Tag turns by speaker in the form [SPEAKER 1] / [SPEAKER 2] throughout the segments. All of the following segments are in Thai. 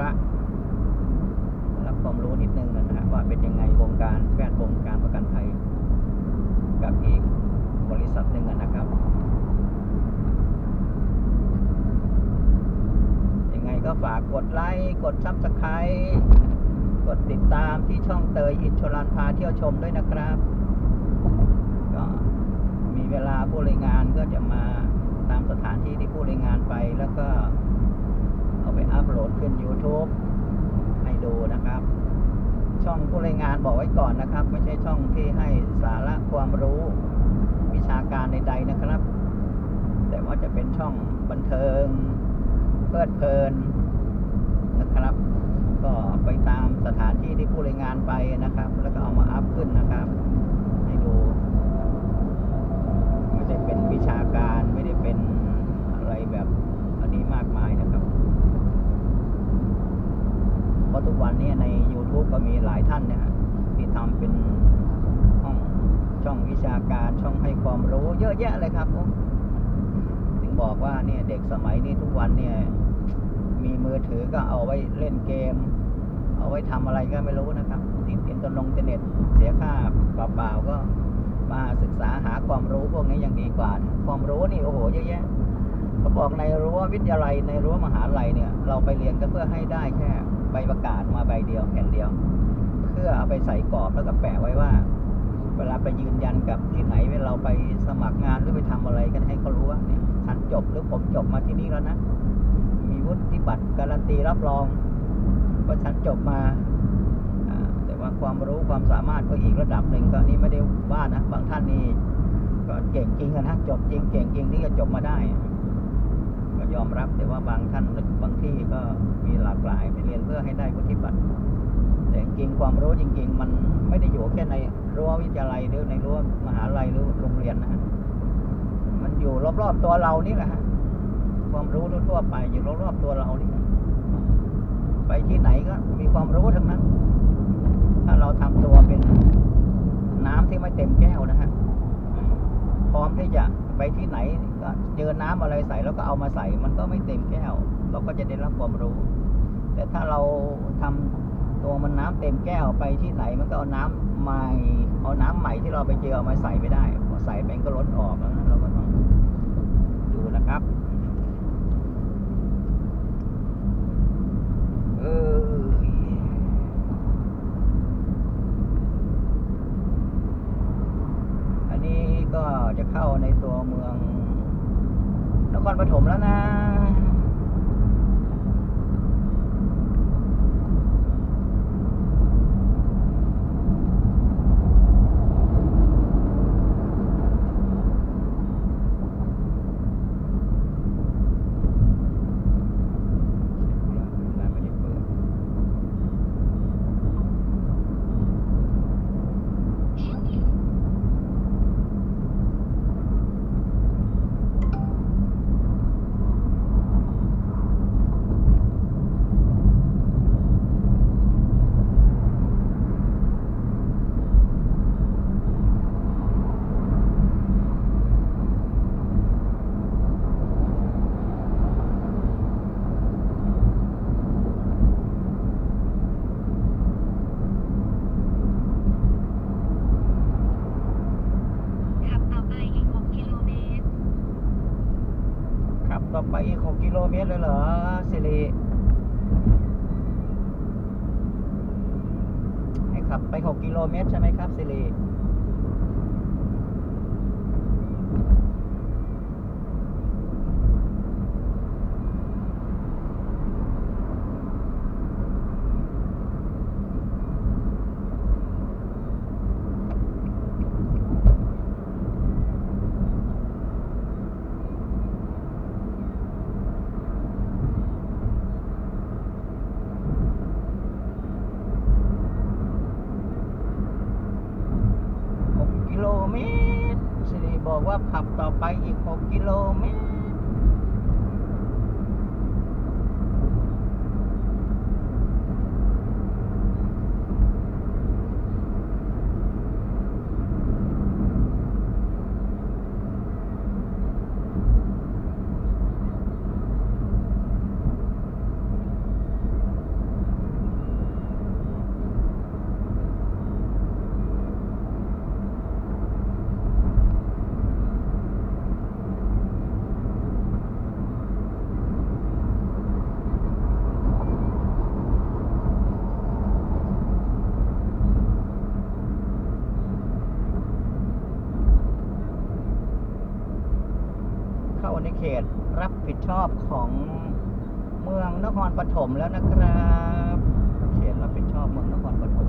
[SPEAKER 1] ระรับความรู้นิดนึงนะฮะว่าเป็นยังไงวงการแวดวงการประกันภัยกับอีกบริษัทหนึ่งนะครับ ยังไงก็ฝากกดไลค์กดซับสไครต์กดติดตามที่ช่องเตยอินชลันพาเที่ยวชมด้วยนะครับ ก็มีเวลาผู้รายงานก็จะมาตามสถานที่ที่ผู้รายงานไปแล้วก็เอาไปอัพโหลด ขึ้น YouTube ให้ดูนะครับ ช่องผู้รายงานบอกไว้ก่อนนะครับ ไม่ใช่ช่องที่ให้สาระความรู้วิชาการใด ๆนะครับ แต่ว่าจะเป็นช่องบันเทิงเพลิดเพลินนะครับ ก็ไปตามสถานที่ที่ผู้รายงานไปนะครับ แล้วก็เอามาอัพขึ้นนะครับ ให้ดู ไม่ได้เป็นวิชาการไม่ได้เป็นอะไรแบบอันนี้มากมายนะครับ เพราะทุกวันนี้ใน YouTube ก็มีหลายท่านเนี่ยฮะที่ทำเป็นห้อง ช่าการช่องให้ความรู้เยอะแยะเลยครับผมถึงบอกว่าเนี่ยเด็กสมัยนี้ทุกวันเนี่ย มีมือถือก็เอาไว้เล่นเกม เอาไว้ทำอะไรก็ไม่รู้นะครับ ติดอินเทอร์นงอินเทอร์เน็ตเสียค่าเปล่าๆก็มาศึกษาหาความรู้พวกนี้ยังดีกว่านะความรู้นี่โอ้โหเยอะแยะเขาบอกในรั้ววิทยาลัยในรั้วมหาลัยเนี่ย เราไปเรียนก็เพื่อให้ได้แค่ใบประกาศมาใบเดียวแผ่นเดียว เพื่อเอาไปใส่กรอบแล้วก็แปะไว้ว่า เวลาไปยืนยันกับที่ไหนเวลาเราไปสมัครงานหรือไปทำอะไรกันให้เขารู้ว่าเนี่ยฉันจบหรือผมจบมาที่นี่แล้วนะ มีวุฒิบัตรการันตีรับรองว่าฉันจบมาแต่ว่าความรู้ความสามารถก็อีกระดับหนึ่งก็นี่ไม่ได้ว่านะ บางท่านนี่ก็เก่งจริงนะจบจริงเก่งจริงที่จะจบมาได้ ก็ยอมรับแต่ว่าบางท่านบางที่ก็มีหลากหลายไปเรียนเพื่อให้ได้วุฒิบัตร ริง ๆ ความรู้จริง ๆ มันไม่ได้อยู่แค่ในรั้ววิทยาลัยหรือในรั้วมหาลัยหรือโรงเรียนนะฮะมันอยู่รอบๆตัวเรานี่แหละฮะความรู้ทั่วไปอยู่รอบๆตัวเรานี่ไปที่ไหนก็มีความรู้ทั้งนั้น ถ้าเราทำตัวเป็นน้ำที่ไม่เต็มแก้วนะฮะพร้อมที่จะไปที่ไหนก็เจอน้ำอะไรใส่แล้วก็เอามาใส่ มันก็ไม่เต็มแก้ว เราก็จะได้รับความรู้ แต่ถ้าเราทำ ตัวมันน้ำเต็มแก้วไปที่ไหนมันก็เอาน้ำใหม่เอาน้ำใหม่ที่เราไปเจอเอามาใส่ไม่ได้พอใส่ไปมันก็ล้นออกแล้วนะเราก็ต้องดูนะครับ เอออันนี้ก็จะเข้าในตัวเมืองนครปฐมแล้วนะ ร้านไม่ได้เปิด
[SPEAKER 2] ขับต่อไปอีก 6 กิโลเมตร
[SPEAKER 1] ต่อไปอีก6กิโลเมตรเลยเหรอสิริให้ขับไป 6 กิโลเมตรใช่ไหมครับสิริ6กิโลเมตรสิริ บอกว่าขับต่อไปอีก 6 กิโลเมตร เขตรับผิด ชอบของเมืองนครปฐมแล้วนะครับ เขตรับผิดชอบเมืองนครปฐม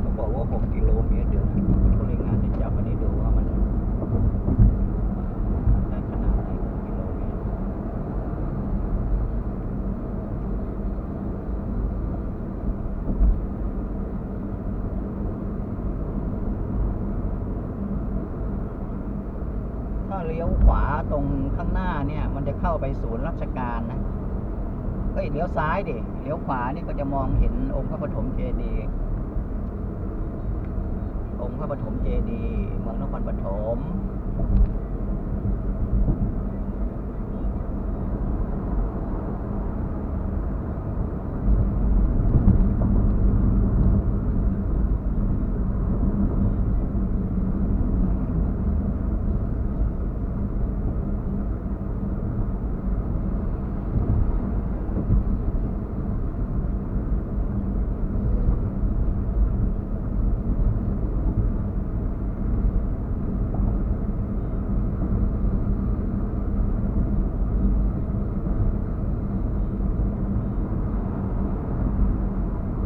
[SPEAKER 1] เขาบอกว่า 6 กิโลเมตรเดี๋ยวนะผู้รายงานจะจับอันนี้ดูว่ามันได้ขนาดไหน6กิโลเมตร ถ้าเลี้ยวขวา ตรงข้างหน้าเนี่ย มันจะเข้าไปศูนย์ราชการนะเอ้ยเลี้ยวซ้ายดิเลี้ยวขวานี่ก็จะมองเห็นองค์พระปฐมเจดีย์องค์พระปฐมเจดีย์เมืองนครปฐม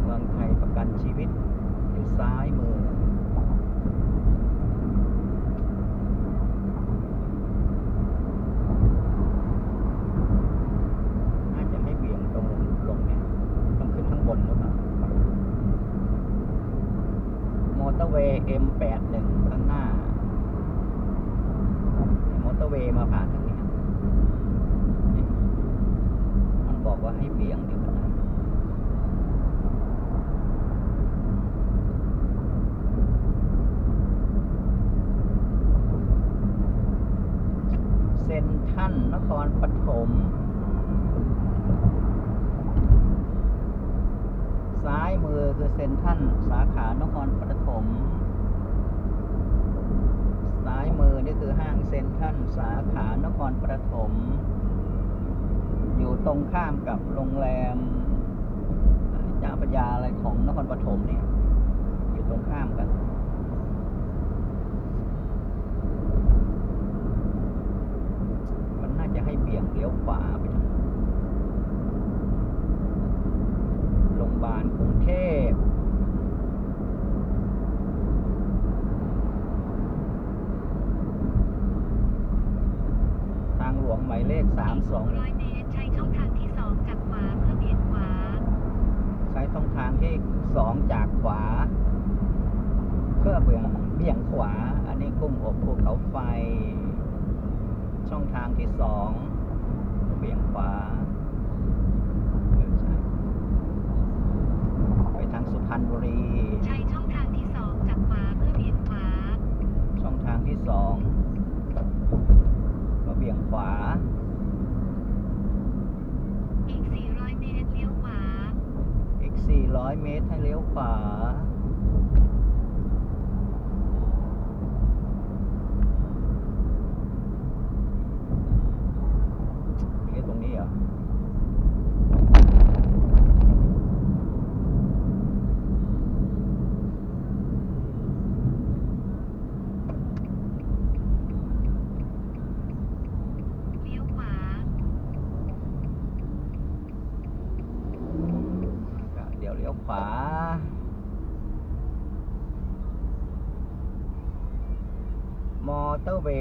[SPEAKER 1] เมืองไทยประกันชีวิต อยู่ซ้ายมือ น่าจะให้เบี่ยงตรงลงเนี่ย ต้องขึ้นข้างบนหรือเปล่ามอเตอร์เวย์ M81 ข้างหน้า มอเตอร์เวย์มาผ่านทางนี้นี่มันบอก ว่าให้เบี่ยงดี๋ยวมันนะเซนทันนครปฐมซ้ายมือคือเซนทันสาขานครปฐมซ้ายมือนี่คือห้างเซนทันสาขานครปฐม อยู่ตรงข้ามกับโรงแรมเจ้าปัญญาอะไรของนครปฐมเนี่ย อยู่ตรงข้ามกันมันน่าจะให้เบี่ยงเลี้ยวขวาไปทางโรงพยาบาลกรุงเทพทางหลวงหมายเลข
[SPEAKER 2] อีก200เมตรใช่องทางที่สองจากขวาเพื่อเบี่ยงขวา
[SPEAKER 1] ใช้ช่องทางที่สองจากขวา เพื่อเบี่ยงเบี่ยงขวา อันนี้กลุ่มอบภูเขาไฟ ช่องทางที่สอง เบี่ยงขวาเออใช่ไปทางสุพรรณบุรี
[SPEAKER 2] ใช้ช่องทางที่ 2 จากขวาเพื่อเบี่ยงขวา
[SPEAKER 1] ช่องทางที่สองก็เบี่ยงขวา
[SPEAKER 2] อีก 400 เมตร เลี้ยวขวา
[SPEAKER 1] อีก 400 เมตรให้เลี้ยวขวา